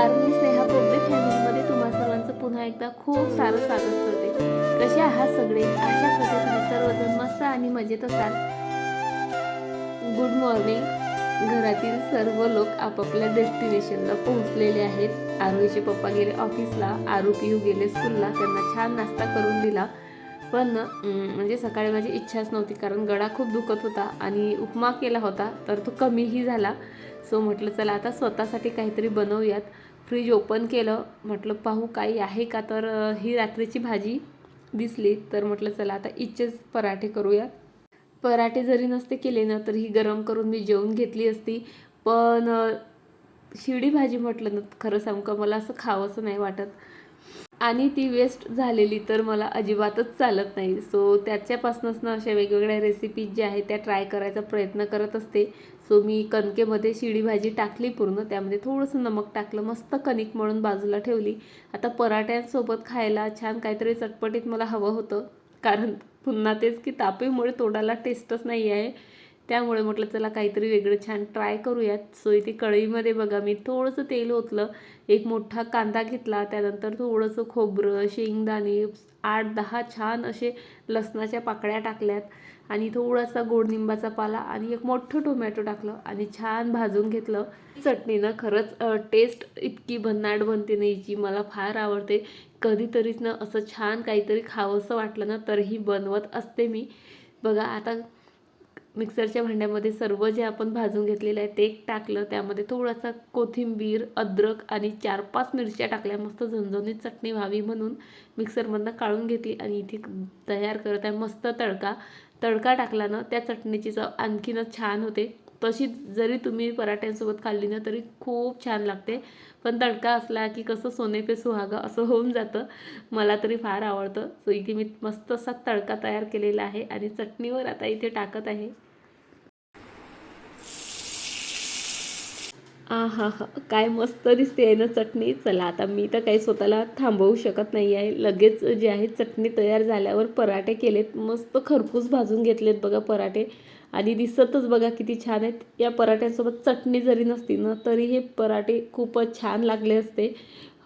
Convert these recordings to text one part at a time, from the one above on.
नमस्कार मी स्नेहा बोबडे फॅमिलीमध्ये तुम्हा सर्वांचं पुन्हा एकदा खूप सारं स्वागत करते. कसे आहात सगळे? अशा करते तुम्ही सर्वजण मस्त आणि मजेत असाल. गुड मॉर्निंग घरातील सर्व लोक आपापल्या डेस्टिनेशनला पोहोचलेले आहेत. आरोहीचे पप्पा गेले ऑफिसला आरू पिऊ गेले स्कूलला त्यांना छान नाश्ता करून दिला. पण म्हणजे सकाळी माझी इच्छाच नव्हती कारण गळा खूप दुखत होता आणि उपमा केला होता तर तो कमीही झाला. सो म्हटलं चला आता स्वतःसाठी काहीतरी बनवूयात. फ्रीज ओपन केलं. म्हटलं पाहू काही आहे का? तर ही रात्रीची भाजी दिसली. तर म्हटलं चला आता इच्छेच पराठे करूयात पराठे जरी नसते केले ना तर ही गरम करून मी जेवून घेतली असती. पण शिडी भाजी म्हटलं ना खरं सांगू का मला असं खावंसं नाही वाटत. आणि ती वेस्ट झालेली तर मला अजिबातच चालत नाही. सो त्याच्यापासूनच ना अशा वेगवेगळ्या रेसिपीज ज्या आहेत त्या ट्राय करायचा प्रयत्न करत असते. सो मी कणकेमध्ये शिडी भाजी टाकली पूर्ण त्यामध्ये थोडंसं नमक टाकलं मस्त कणिक म्हणून बाजूला ठेवली. आता पराठ्यांसोबत खायला छान काहीतरी चटपटीत मला हवं होतं. कारण पुन्हा तेच की तापेमुळे तोडाला टेस्टच नाही आहे. त्यामुळे म्हटलं चला काहीतरी वेगळं छान ट्राय करूयात. सो इथे कढईमध्ये बघा मी थोडंसं तेल ओतलं. एक मोठा कांदा घेतला त्यानंतर थोडंसं खोबरं शेंगदाणे आठ दहा छान असे लसणाच्या पाकळ्या टाकल्यात. आणि थोडासा गोडनिंबाचा पाला आणि एक मोठं टोमॅटो टाकलं आणि छान भाजून घेतलं. चटणीनं खरंच टेस्ट इतकी भन्नाट बनते ना हिची मला फार आवडते. कधीतरीच ना असं छान काहीतरी खावंसं वाटलं ना तरीही बनवत असते मी. बघा आता मिक्सरच्या भांड्यामध्ये सर्व जे आपण भाजून घेतलेलं आहे ते टाकलं. त्यामध्ये थोडासा कोथिंबीर अद्रक आणि चार पाच मिरच्या टाकल्या. मस्त झणझणीत चटणी व्हावी म्हणून मिक्सरमधनं काढून घेतली आणि इथे तयार करत आहे मस्त तडका. तडका टाकला ना त्या चटणीची चव आणखीनच छान होते. तशी जरी तुम्ही पराठ्यांसोबत खाल्ली ना तरी खूप छान लागते. पण तडका असला की कसं सोने पे सुहागा असं होऊन जातं. मला तरी फार आवडतं. सो इथे मी मस्त असा तडका तयार केलेला आहे आणि चटणीवर आता इथे टाकत आहे. आ हा हा काय मस्त दिसते आहे ना चटणी. चला आता मी तर काही स्वतःला थांबवू शकत नाही आहे. लगेच जे आहे चटणी तयार झाल्यावर पराठे केलेत. मस्त खरपूस भाजून घेतलेत बघा पराठे. आणि दिसतच बघा किती छान आहेत. या पराठ्यांसोबत चटणी जरी नसती ना तरी हे पराठे खूपच छान लागले असते.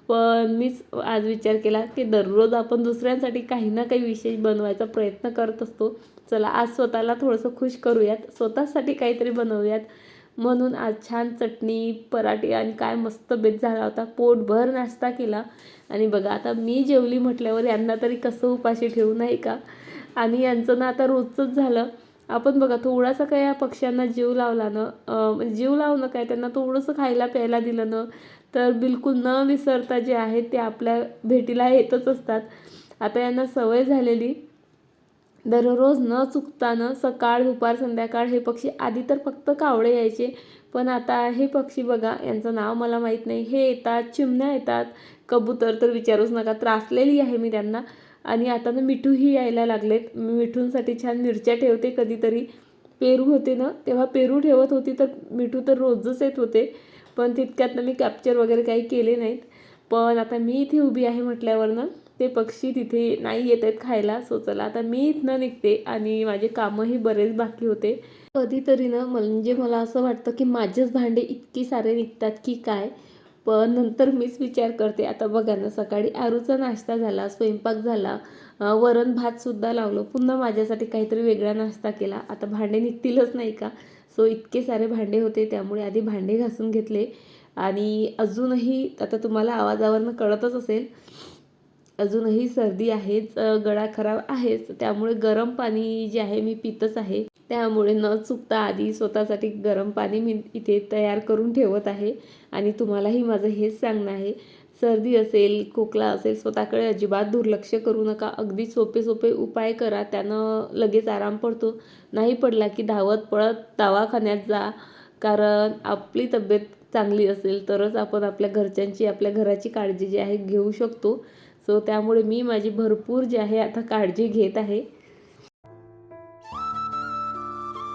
पण मीच आज विचार केला की दररोज आपण दुसऱ्यांसाठी काही ना काही विशेष बनवायचा प्रयत्न करत असतो. चला आज स्वतःला थोडंसं खुश करूयात. स्वतःसाठी काहीतरी बनवूयात. म्हणून आज छान चटणी पराठे आणि काय मस्त बेत झाला होता. पोटभर नाश्ता केला. आणि बघा आता मी जेवली म्हटल्यावर यांना तरी कसं उपाशी ठेवू नाही का? आणि यांचं ना आता रोजचंच झालं. आपण बघा थोडासा काय या पक्ष्यांना जीव लावला ना म्हणजे जीव लावणं काय त्यांना थोडंसं खायला प्यायला दिलं ना तर बिलकुल न विसरता जे आहे ते आपल्या भेटीला येतच असतात. आता यांना सवय झालेली दररोज न चुकतानं सकाळ दुपार संध्याकाळ हे पक्षी आधी तर फक्त कावळे यायचे. पण आता हे पक्षी बघा यांचं नाव मला माहीत नाही. हे येतात चिमण्या येतात. कबूतर तर विचारूच नका त्रासलेली आहे मी त्यांना. आणि आता ना मिठूही यायला लागलेत. मी मिठूंसाठी छान मिरच्या ठेवते कधीतरी. पेरू होते ना तेव्हा पेरू ठेवत होती तर मिठू तर रोजच येत होते. पण तितक्यातनं मी कॅप्चर वगैरे काही केले नाहीत. पण आता मी इथे उभी आहे म्हटल्यावरनं ते पक्षी तिथे नाही येत आहेत खायला सो चला आता मी इथनं निघते आणि माझे कामंही बरेच बाकी होते. कधीतरी ना म्हणजे मला असं वाटतं की माझेच भांडे इतकी सारे निघतात की काय? पण नंतर मीच विचार करते आता बघा ना सकाळी आरूचा नाश्ता झाला स्वयंपाक झाला वरण भातसुद्धा लावलं पुन्हा माझ्यासाठी काहीतरी वेगळा नाश्ता केला आता भांडे निघतीलच नाही का? सो इतके सारे भांडे होते त्यामुळे आधी भांडे घासून घेतले. आणि अजूनही आता तुम्हाला आवाजावरनं कळतच असेल अजूनही सर्दी आहेच गळा खराब आहेच त्यामुळे गरम पाणी जे आहे मी पितच आहे. त्यामुळे न चुकता आधी स्वतःसाठी गरम पाणी मी इथे तयार करून ठेवत आहे. आणि तुम्हालाही माझं हेच सांगणं आहे सर्दी असेल खोकला असेल स्वतःकडे अजिबात दुर्लक्ष करू नका. अगदी सोपे सोपे उपाय करा त्यानं लगेच आराम पडतो. नाही पडला की धावत पळत दवाखान्यात जा कारण आपली तब्येत चांगली असेल तरच आपण आपल्या घरच्यांची आपल्या घराची काळजी जी आहे घेऊ शकतो. सो त्यामुळे मी माझी भरपूर जी आहे आता काळजी घेत आहे.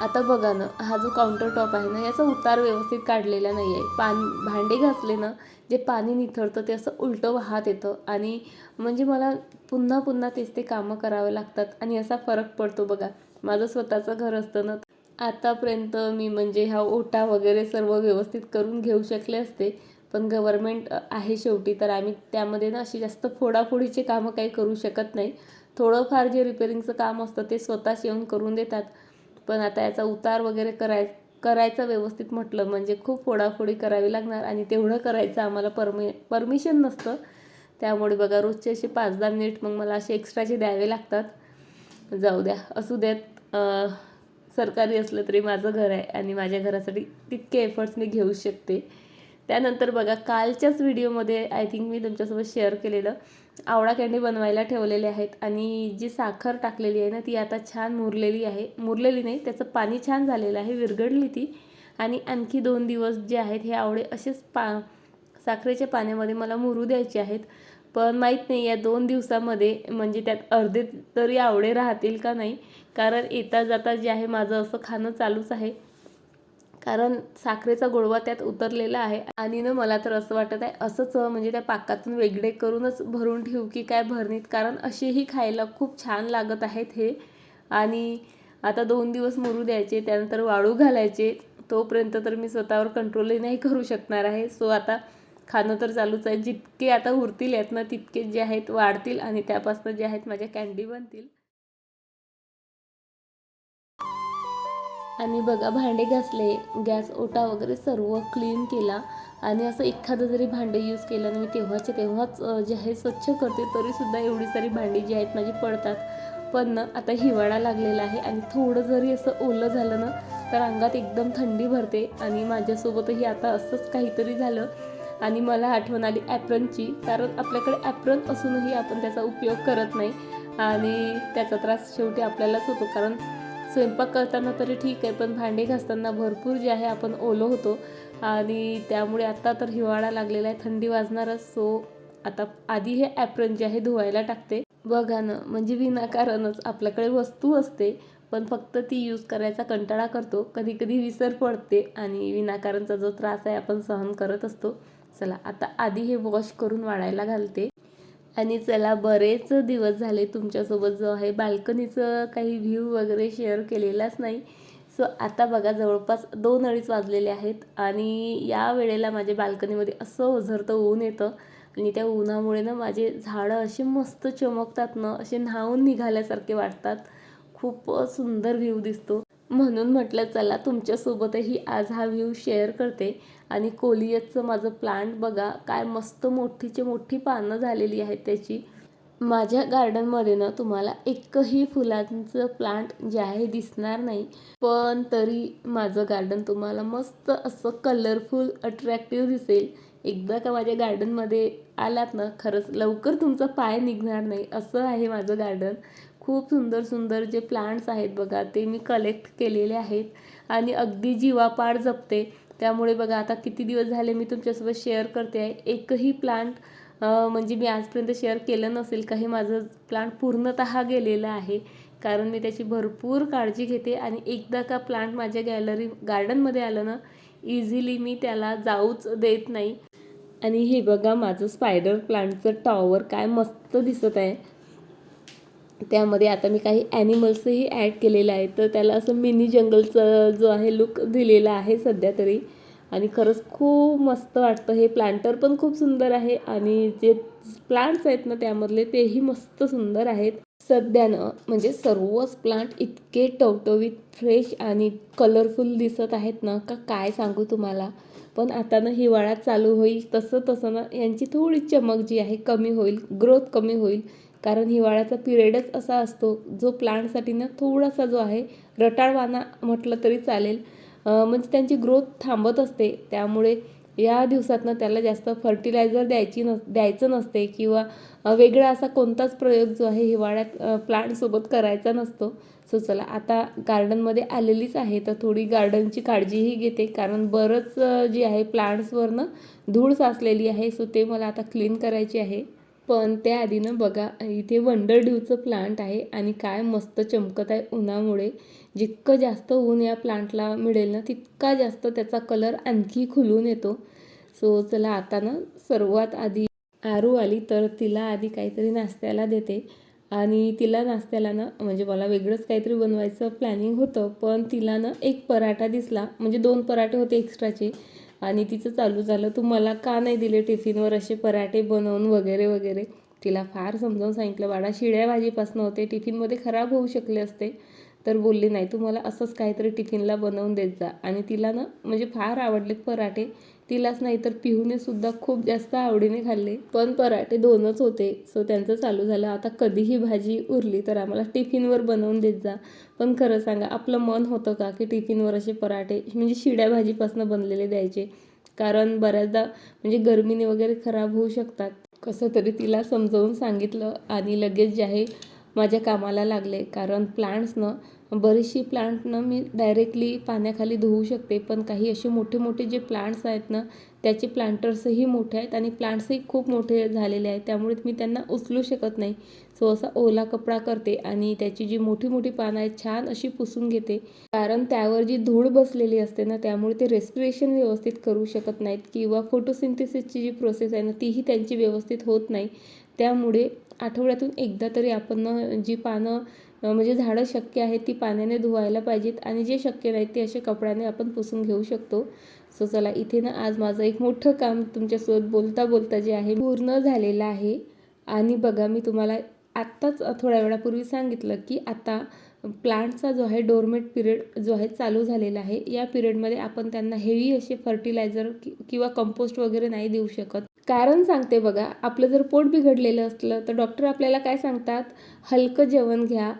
आता बघा ना हा जो काउंटर टॉप आहे ना याचा उतार व्यवस्थित काढलेला नाही आहे. पान भांडे घासले ना जे पाणी निथळतं ते असं उलटं वाहत येतं. आणि म्हणजे मला पुन्हा पुन्हा तेच ते कामं करावे लागतात आणि असा फरक पडतो बघा. माझं स्वतःचं घर असतं ना आतापर्यंत मी म्हणजे हा ओटा वगैरे सर्व व्यवस्थित करून घेऊ शकले असते. पण गव्हर्मेंट आहे शेवटी तर आम्ही त्यामध्ये ना अशी जास्त फोडाफोडीचे कामं काही करू शकत नाही. थोडंफार जे रिपेरिंगचं काम असतं ते स्वतःच येऊन करून देतात. पण आता याचा उतार वगैरे कराय करायचा व्यवस्थित म्हटलं म्हणजे खूप फोडाफोडी करावी लागणार आणि तेवढं करायचं आम्हाला परमि परमिशन नसतं. त्यामुळे बघा रोजचे असे पाच दहा मिनिट मग मला असे एक्स्ट्राचे द्यावे लागतात. जाऊ द्या. असू द्यात सरकारी असलं तरी माझं घर आहे आणि माझ्या घरासाठी तितके एफर्ट्स मी घेऊ शकते. त्यानंतर बघा कालच्याच व्हिडिओमध्ये आय थिंक मी तुमच्यासोबत शेअर केलेलं आवळा कँडी बनवायला ठेवलेले आहेत आणि जी साखर टाकलेली आहे ना ती आता छान मुरलेली आहे. मुरलेली नाही त्याचं पाणी छान झालेलं आहे विरघडली ती. आणि आणखी दोन दिवस जे आहेत हे आवळे असेच पा साखरेच्या पाण्यामध्ये मला मुरू द्यायचे आहेत. पण माहीत नाही या दोन दिवसामध्ये म्हणजे त्यात अर्धे तरी आवडे राहतील का नाही? कारण येता जाता जे आहे माझं असं खाणं चालूच आहे. कारण साखरेचा गोडवा त्यात उतरलेला आहे. आणि ना मला तर असं वाटत आहे असंच म्हणजे त्या पाकातून वेगळे करूनच भरून ठेवू की काय भरणीत? कारण असेही खायला खूप छान लागत आहेत हे. आणि आता दोन दिवस मुरू द्यायचे त्यानंतर वाळू घालायचे. तोपर्यंत तर मी स्वतःवर कंट्रोलही नाही करू शकणार आहे. सो आता खाणं तर चालूच आहे. जितके आता उरतील आहेत ना तितके जे आहेत वाढतील आणि त्यापासून जे आहेत माझ्या कॅन्डी बनतील. आणि बघा भांडे घासले गॅस ओटा वगैरे सर्व क्लीन केला. आणि असं एखादं जरी भांडे यूज केलं ना मी तेव्हाचे तेव्हाच जे आहे स्वच्छ करते तरीसुद्धा एवढी सारी भांडी जी आहेत माझी पडतात. पण ना आता हिवाळा लागलेला आहे आणि थोडं जरी असं ओलं झालं ना तर अंगात एकदम थंडी भरते. आणि माझ्यासोबतही आता असंच काहीतरी झालं. आणि मला आठवण आली ॲप्रनची कारण आपल्याकडे ॲप्रन असूनही आपण त्याचा उपयोग करत नाही. आणि त्याचा त्रास शेवटी आपल्यालाच होतो कारण स्वयंपाक करताना तरी ठीक आहे पण भांडे घासताना भरपूर जे आहे आपण ओलं होतो. आणि त्यामुळे आत्ता तर हिवाळा लागलेला आहे थंडी वाजणारच. सो आता आधी हे ॲप्रन जे आहे धुवायला टाकते. बघा ना म्हणजे विनाकारणच आपल्याकडे वस्तू असते पण फक्त ती यूज करायचा कंटाळा करतो. कधी कधी विसर पडते आणि विनाकारणचा जो त्रास आहे आपण सहन करत असतो. चला आता आधी हे वॉश करून वाळायला घालते. आणि चला बरेच दिवस झाले तुमच्यासोबत जो आहे बाल्कनीचं काही व्ह्यू वगैरे शेअर केलेलाच नाही. सो आता बघा जवळपास दोन अडीच वाजलेले आहेत आणि या वेळेला माझ्या बाल्कनीमध्ये असं ओझरतं ऊन येतं आणि त्या उन्हामुळे ना माझे झाडं असे मस्त चमकतात ना असे न्हावून निघाल्यासारखे वाटतात. खूप सुंदर व्ह्यू दिसतो. म्हणून म्हटलं चला तुमच्यासोबतही आज हा व्ह्यू शेअर करते आणि कोलियतचं माझं प्लांट बघा काय मस्त मोठीची मोठी पानं झालेली आहेत त्याची. माझ्या गार्डनमध्ये ना तुम्हाला एकही फुलांचं प्लांट जे आहे दिसणार नाही पण तरी माझं गार्डन तुम्हाला मस्त असं कलरफुल अट्रॅक्टिव्ह दिसेल. एकदा का माझ्या गार्डनमध्ये आलात ना खरंच लवकर तुमचा पाय निघणार नाही असं आहे माझं गार्डन. खूप सुंदर सुंदर जे प्लांट्स आहेत बघा ते मी कलेक्ट केलेले आहेत आणि अगदी जीवापाड जपते. त्यामुळे बघा आता किती दिवस झाले मी तुमच्यासोबत शेअर करते आहे. एकही प्लांट म्हणजे मी आजपर्यंत शेअर केलं नसेल का हे माझं प्लांट पूर्णतः गेलेलं आहे. कारण मी त्याची भरपूर काळजी घेते आणि एकदा का प्लांट माझ्या गॅलरी गार्डनमध्ये आलं ना इझिली मी त्याला जाऊच देत नाही. आणि हे बघा माझं स्पायडर प्लांटचं टॉवर काय मस्त दिसत आहे. त्यामध्ये आता मी काही ॲनिमल्सही ॲड केलेलं आहे. तर त्याला असं मिनी जंगलचं जो आहे लुक दिलेला आहे सध्या तरी. आणि खरंच खूप मस्त वाटतं. हे प्लांटर पण खूप सुंदर आहे आणि जे प्लांट्स आहेत ना त्यामधले तेही मस्त सुंदर आहेत. सध्यानं म्हणजे सर्वच प्लांट इतके टवटवीत फ्रेश आणि कलरफुल दिसत आहेत ना का काय सांगू तुम्हाला? पण आता ना हिवाळा चालू होईल. तसं तसं ना यांची थोडी चमक जी आहे कमी होईल. ग्रोथ कमी होईल. कारण हिवाळ्याचा पिरियडच असा असतो जो प्लांटसाठी ना थोडासा जो आहे रटाळवाना म्हटलं तरी चालेल. म्हणजे त्यांची ग्रोथ थांबत असते. त्यामुळे या दिवसात ना त्याला जास्त फर्टिलायझर द्यायची नस द्यायचं नसते किंवा वेगळा असा कोणताच प्रयोग जो आहे हिवाळ्यात प्लांटसोबत करायचा नसतो. सो चला आता गार्डनमध्ये आलेलीच आहे. तर थोडी गार्डनची काळजीही घेते. कारण बरंच जी आहे प्लांट्सवरनं धूळ साचलेली आहे. सो ते मला आता क्लीन करायची आहे. पण त्याआधी ना बघा इथे वंडर ड्यूचं प्लांट आहे आणि काय मस्त चमकत आहे उन्हामुळे. जितकं जास्त ऊन या प्लांटला मिळेल ना तितका जास्त त्याचा कलर आणखी खुलून येतो. सो चला आता ना सर्वात आधी आरू आली तर तिला आधी काहीतरी नाश्त्याला देते. आणि तिला नाश्त्याला ना म्हणजे मला वेगळंच काहीतरी बनवायचं प्लॅनिंग होतं पण तिला ना एक पराठा दिसला. म्हणजे दोन पराठे होते एक्स्ट्राचे आणि तिचं चालू झालं तू मला का नाही दिले टिफिनवर असे पराठे बनवून वगैरे वगैरे? तिला फार समजावून सांगितलं बाळा शिळ्या भाजीपासून होते टिफिनमध्ये खराब होऊ शकले असते. तर बोलली नाही तू मला असंच काहीतरी टिफिनला बनवून देत जा. आणि तिला ना म्हणजे फार आवडलेत पराठे. तिलाच नाही तर पिहूने सुद्धा खूप जास्त आवडीने खाल्ले. पण पराठे दोनच होते सो त्यांचं चालू झालं. आता कधीही भाजी उरली तर आम्हाला टिफिनवर बनवून देत जा. पण खरं सांगा आपलं मन होतं का की टिफिनवर असे पराठे म्हणजे शिड्या भाजीपासून बनलेले द्यायचे? कारण बऱ्याचदा म्हणजे गरमीने वगैरे खराब होऊ शकतात. कसं तरी तिला समजावून सांगितलं आणि लगेच जे आहे माझ्या कामाला लागले. कारण प्लांट्सनं बरीचशी प्लांटनं मी डायरेक्टली पाण्याखाली धुवू शकते पण काही असे मोठे मोठे जे प्लांट्स आहेत ना त्याचे प्लांटर्सही मोठे आहेत आणि प्लांट्सही खूप मोठे झालेले आहेत त्यामुळे मी त्यांना उचलू शकत नाही. सो असा ओला कपडा करते आणि त्याची जी मोठी मोठी पानं आहेत छान अशी पुसून घेते. कारण त्यावर जी धूळ बसलेली असते ना त्यामुळे ते रेस्पिरेशन व्यवस्थित करू शकत नाहीत किंवा फोटोसिंथेसिसची जी प्रोसेस आहे ना तीही त्यांची व्यवस्थित होत नाही. त्यामुळे आठवड्यातून एकदा तरी आपण जी पानं म्हणजे झाडं शक्य आहेत ती पाण्याने धुवायला पाहिजेत आणि जे शक्य नाही ते असे कपड्याने आपण पुसून घेऊ शकतो. सो चला इथे ना आज माझं एक मोठं काम तुमच्यासोबत बोलता बोलता जे आहे पूर्ण झालेलं आहे. आणि बघा मी तुम्हाला आत्ताच थोड्या वेळापूर्वी सांगितलं की आता प्लांटचा जो आहे डोरमेट पिरियड जो आहे चालू झालेला आहे. या पिरियडमध्ये आपण त्यांना हेवी असे फर्टिलायझर किंवा कंपोस्ट वगैरे नाही देऊ शकत. कारण सांगते बघा आपलं जर पोट बिघडलेलं असलं तर डॉक्टर आपल्याला काय सांगतात? हलकं जेवण घ्या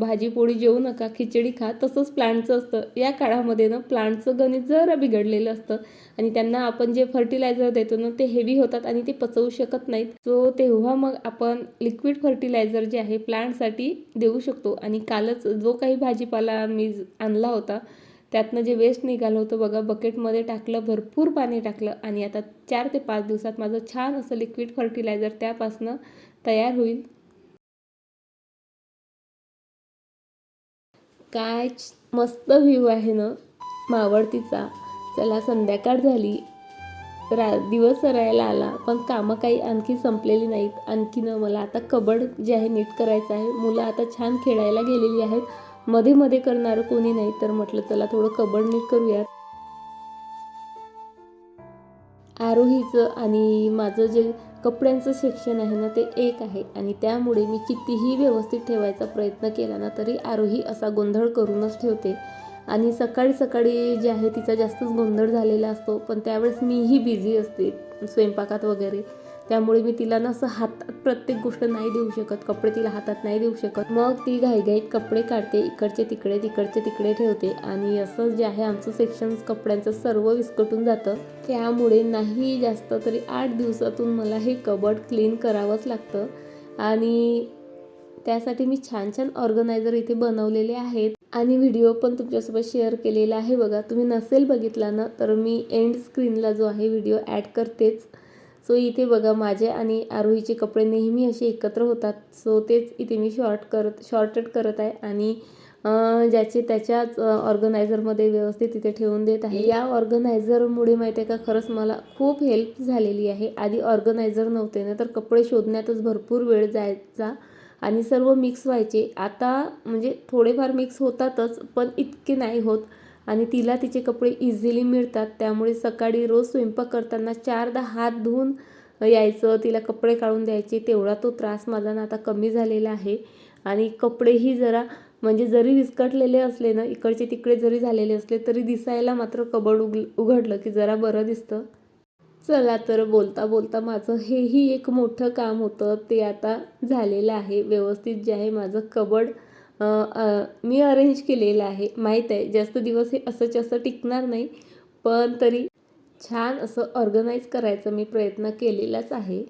भाजी पोळी जेवू नका खिचडी खा तसंच प्लांटचं असतं. या काळामध्ये ना प्लांटचं गणित जरा बिघडलेलं असतं आणि त्यांना आपण जे फर्टिलायझर देतो ना ते हेवी होतात आणि ते पचवू शकत नाहीत. सो तेव्हा मग आपण लिक्विड फर्टिलायझर जे आहे प्लांटसाठी देऊ शकतो. आणि कालच जो काही भाजीपाला मी आणला होता त्यातनं जे वेस्ट निघालं होतं बघा बकेटमध्ये टाकलं भरपूर पाणी टाकलं आणि आता चार ते पाच दिवसात माझं छान असं लिक्विड फर्टिलायझर त्यापासनं तयार होईल. काय मस्त व्ह्यू आहे ना मावळतीचा. चला संध्याकाळ झाली. रा दिवस सरायला आला पण कामं काही आणखी संपलेली नाहीत. आणखीन मला आता कबड जे आहे नीट करायचं आहे. मुलं आता छान खेळायला गेलेली आहेत. मध्ये मध्ये करणारं कोणी नाही तर म्हटलं चला थोडं कबड नीट करूयात. आरोहीचं आणि माझं जे कपड्यांचं सेक्शन आहे ना ते एक आहे. आणि त्यामुळे मी कितीही व्यवस्थित ठेवायचा प्रयत्न केला ना तरी आरोही असा गोंधळ करूनच ठेवते. आणि सकाळी सकाळी जे आहे तिचा जास्तच गोंधळ झालेला असतो. पण त्यावेळेस मीही बिझी असते स्वयंपाकात वगैरे. त्यामुळे मी तिला ना असं हातात प्रत्येक गोष्ट नाही देऊ शकत कपडे तिला हातात नाही देऊ शकत. मग ती घाईघाईत कपडे काढते इकडचे तिकडे तिकडचे तिकडे ठेवते आणि असं जे आहे आमचं सेक्शन कपड्यांचं सर्व विस्कटून जातं. त्यामुळे नाही जास्त तरी आठ दिवसातून मला हे कबड क्लीन करावंच लागतं आणि त्यासाठी मी छान छान ऑर्गनायझर इथे बनवलेले आहेत. आणि व्हिडिओ पण तुमच्यासोबत शेअर केलेला आहे बघा. तुम्ही नसेल बघितला ना तर मी एंड स्क्रीनला जो आहे व्हिडिओ ॲड करतेच. सो इथे बघा माझे आणि आरोहीचे कपडे नेहमी असे एकत्र होतात. सो तेच इथे मी शॉर्ट करत शॉर्टेड करत आहे आणि ज्याचे त्याच्याच ऑर्गनायझरमध्ये व्यवस्थित इथे ठेवून देत आहे. या ऑर्गनायझरमुळे माहिती आहे का खरंच मला खूप हेल्प झालेली आहे. आधी ऑर्गनायझर नव्हते ना तर कपडे शोधण्यातच भरपूर वेळ जायचा आणि सर्व मिक्स व्हायचे. आता म्हणजे थोडेफार मिक्स होतातच पण इतके नाही होत. आणि तिला तिचे कपडे इझिली मिळतात. त्यामुळे सकाळी रोज स्वयंपाक करताना चारदा हात धुवून यायचं तिला कपडे काढून द्यायचे तेवढा तो त्रास माझा ना आता कमी झालेला आहे. आणि कपडेही जरा म्हणजे जरी विस्कटलेले असले ना इकडचे तिकडे जरी झालेले असले तरी दिसायला मात्र कबड उग उघडलं की जरा बरं दिसतं. चला तर बोलता बोलता माझं हेही एक मोठं काम होतं. ते आता झालेलं आहे. व्यवस्थित जे आहे माझं कबड मी अरेंज केलेलं आहे. माहीत आहे जास्त दिवस हे असंच असं टिकणार नाही पण तरी छान असं ऑर्गनाईज करायचा मी प्रयत्न केलेलाच आहे.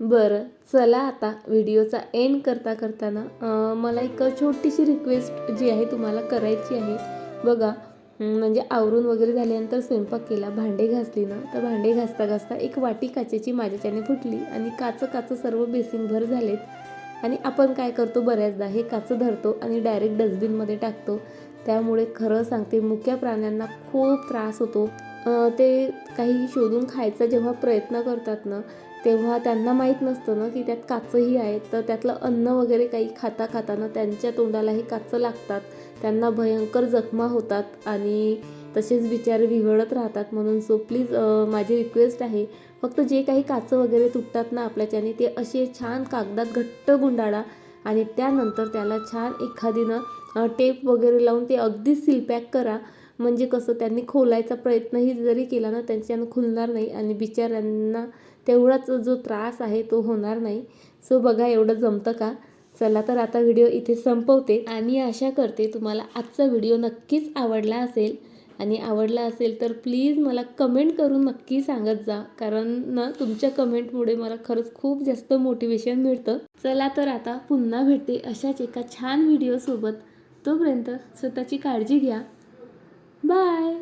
बरं चला आता व्हिडिओचा एंड करता करताना मला एक छोटीशी रिक्वेस्ट जी आहे तुम्हाला करायची आहे. बघा म्हणजे आवरून वगैरे झाल्यानंतर स्वयंपाक केला भांडे घासली ना तर भांडे घासता घासता एक वाटी काचेची माझ्याच्याने फुटली आणि काचं काचं सर्व बेसिनभर झालेत. आणि आपण काय करतो बऱ्याचदा हे काचं धरतो आणि डायरेक्ट डस्टबिनमध्ये टाकतो. त्यामुळे खरं सांगते मुक्या प्राण्यांना खूप त्रास होतो. ते काही शोधून खायचा जेव्हा प्रयत्न करतात ना तेव्हा त्यांना माहीत नसतं ना की त्यात काचंही आहेत. तर त्यातलं अन्न वगैरे काही खाता खाताना त्यांच्या तोंडाला हे काचं लागतात. त्यांना भयंकर जखमा होतात आणि तसेच बिचारे विघळत राहतात. म्हणून सो प्लीज माझी रिक्वेस्ट आहे फक्त जे काही काचं वगैरे तुटतात ना आपल्याच्याने ते असे छान कागदात घट्ट गुंडाळा आणि त्यानंतर त्याला छान एखादीनं टेप वगैरे लावून ते अगदी सीलपॅक करा. म्हणजे कसं त्यांनी खोलायचा प्रयत्नही जरी केला ना त्यांच्यानं खुलणार नाही आणि बिचाऱ्यांना तेवढाच जो त्रास आहे तो होणार नाही. सो बघा एवढं जमतं का? चला तर आता व्हिडिओ इथे संपवते. आणि आशा करते तुम्हाला आजचा व्हिडिओ नक्कीच आवडला असेल. आणि आवडला असेल तर प्लीज मला कमेंट करून नक्की सांगत जा. कारण ना तुमच्या कमेंटमुळे मला खरंच खूप जास्त मोटिवेशन मिळतं. चला तर आता पुन्हा भेटते अशाच एका छान व्हिडिओसोबत. तोपर्यंत स्वतःची काळजी घ्या. बाय!